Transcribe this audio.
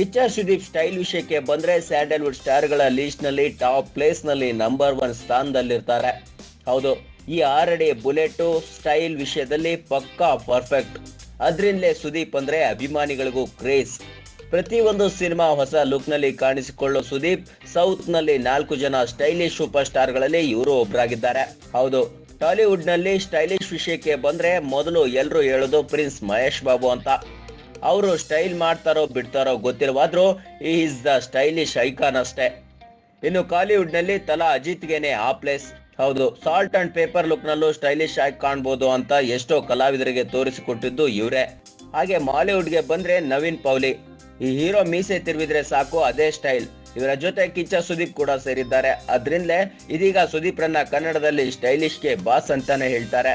Kichcha Sudeep style ವಿಷಯಕ್ಕೆ ಬಂದ್ರೆ Sandalwood ಸ್ಟಾರ್ಗಳ ಲಿಸ್ಟ್ನಲ್ಲಿ ಟಾಪ್ ಪ್ಲೇಸ್ನಲ್ಲಿ ನಂಬರ್ ಒನ್ ಸ್ಥಾನದಲ್ಲಿರ್ತಾರೆ. ಹೌದು, ಈ ಆರಡಿ ಬುಲೆಟ್ ಸ್ಟೈಲ್ ವಿಷಯದಲ್ಲಿ ಪಕ್ಕಾ ಪರ್ಫೆಕ್ಟ್. ಅದರಿಂದಲೇ ಸುದೀಪ್ ಅಂದ್ರೆ ಅಭಿಮಾನಿಗಳಿಗೂ ಕ್ರೇಜ್. ಒಂದು ಸಿನಿಮಾ ಹೊಸ ಲುಕ್ನಲ್ಲಿ ಕಾಣಿಸಿಕೊಳ್ಳೋ ಸುದೀಪ್ ಸೌತ್ನಲ್ಲಿ ನಾಲ್ಕು ಜನ ಸ್ಟೈಲಿಶ್ ಸೂಪರ್ ಸ್ಟಾರ್ಗಳಲ್ಲಿ ಇವರು ಒಬ್ಬರಾಗಿದ್ದಾರೆ ಹೌದು ಟಾಲಿವುಡ್ನಲ್ಲಿ ಸ್ಟೈಲಿಶ್ ವಿಷಯಕ್ಕೆ ಬಂದ್ರೆ ಮೊದಲು ಎಲ್ಲರೂ ಹೇಳೋದು ಪ್ರಿನ್ಸ್ ಮಹೇಶ್ ಬಾಬು ಅಂತ. ಅವರು ಸ್ಟೈಲ್ ಮಾಡ್ತಾರೋ ಬಿಡ್ತಾರೋ ಗೊತ್ತಿಲ್ಲವಾದ್ರೂ ಈಸ್ ದ ಸ್ಟೈಲಿಶ್ ಐಕಾನ್ ಅಷ್ಟೇ. ಇನ್ನು ಕಾಲಿವುಡ್ನಲ್ಲಿ ತಲಾ ಅಜಿತ್ಗೆನೆ ಆ ಪ್ಲೇಸ್ ಹೌದು ಸಾಲ್ಟ್ ಅಂಡ್ ಪೇಪರ್ ಲುಕ್ ನಲ್ಲೂ ಸ್ಟೈಲಿಶ್ ಆಗಿ ಕಾಣ್ಬೋದು ಅಂತ ಎಷ್ಟೋ ಕಲಾವಿದರಿಗೆ ತೋರಿಸಿಕೊಟ್ಟಿದ್ದು ಇವರೇ. ಹಾಗೆ ಮಾಲಿವುಡ್ಗೆ ಬಂದ್ರೆ ನವೀನ್ ಪೌಲಿ. ಈ ಹೀರೋ ಮೀಸೆ ತಿರುವಿದ್ರೆ ಸಾಕು, ಅದೇ ಸ್ಟೈಲ್ ಇವರ ಜೊತೆ ಕಿಚ್ಚ ಸುದೀಪ್ ಕೂಡ ಸೇರಿದ್ದಾರೆ. ಅದ್ರಿಂದಲೇ ಇದೀಗ ಸುದೀಪ್ ರನ್ನ ಕನ್ನಡದಲ್ಲಿ ಸ್ಟೈಲಿಶ್ಗೆ ಬಾಸ್ ಅಂತಾನೆ ಹೇಳ್ತಾರೆ.